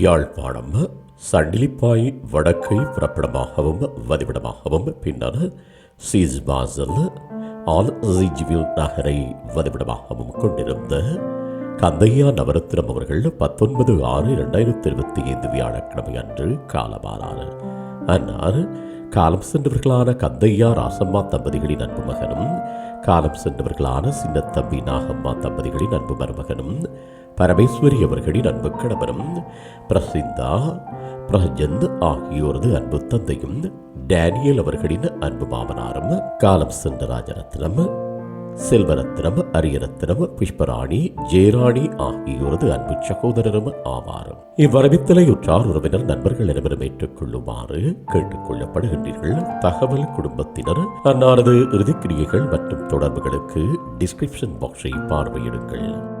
யாழ்ப்பாணம் சண்டிலிப்பாய் வடக்கை புறப்படமாகவும் வதிவிடமாகவும் பின்னர் cheese Fasal all ஜிஜ்வில் நகரை வதிவிடமாகவும் கொண்டிருந்த கந்தையா நவரத்திரம் அவர்கள் பத்தொன்பது ஆறு இரண்டாயிரத்தி இருபத்தி ஐந்து வியாழக்கிழமை அன்று காலமானார். அன்னார் காலம் சென்றவர்களான கந்தையா ராசம்மா தம்பதிகளின் அன்பு மகனும் காலம் சென்றவர்களான சின்னத்தம்பி நாகம்மா தம்பதிகளின் அன்பு மருமகனும் பரமேஸ்வரி அவர்களின் அன்பு கணவரும் பிரசிந்தா பிரஜந்த் ஆகியோரது அன்பு தந்தையும் டேனியல் அவர்களின் அன்பு மாமனாரும் காலம் சென்ற ராஜரத்னம் செல்வரத்னம் அரியரத்னம் புஷ்பராணி ஜெயராணி ஆகியோரது அன்பு சகோதரரும் ஆவார். இவ்வரவித்தலை உற்றார் உறவினர் நண்பர்கள் அனைவரும் ஏற்றுக்கொள்ளுமாறு கேட்டுக் கொள்ளப்படுகின்றீர்கள். தகவல் குடும்பத்தினர் அன்னாரது இறுதிக்கிரியைகள் மற்றும் தொடர்புகளுக்கு டிஸ்கிரிப்ஷன் பாக்ஸை பார்வையிடுங்கள்.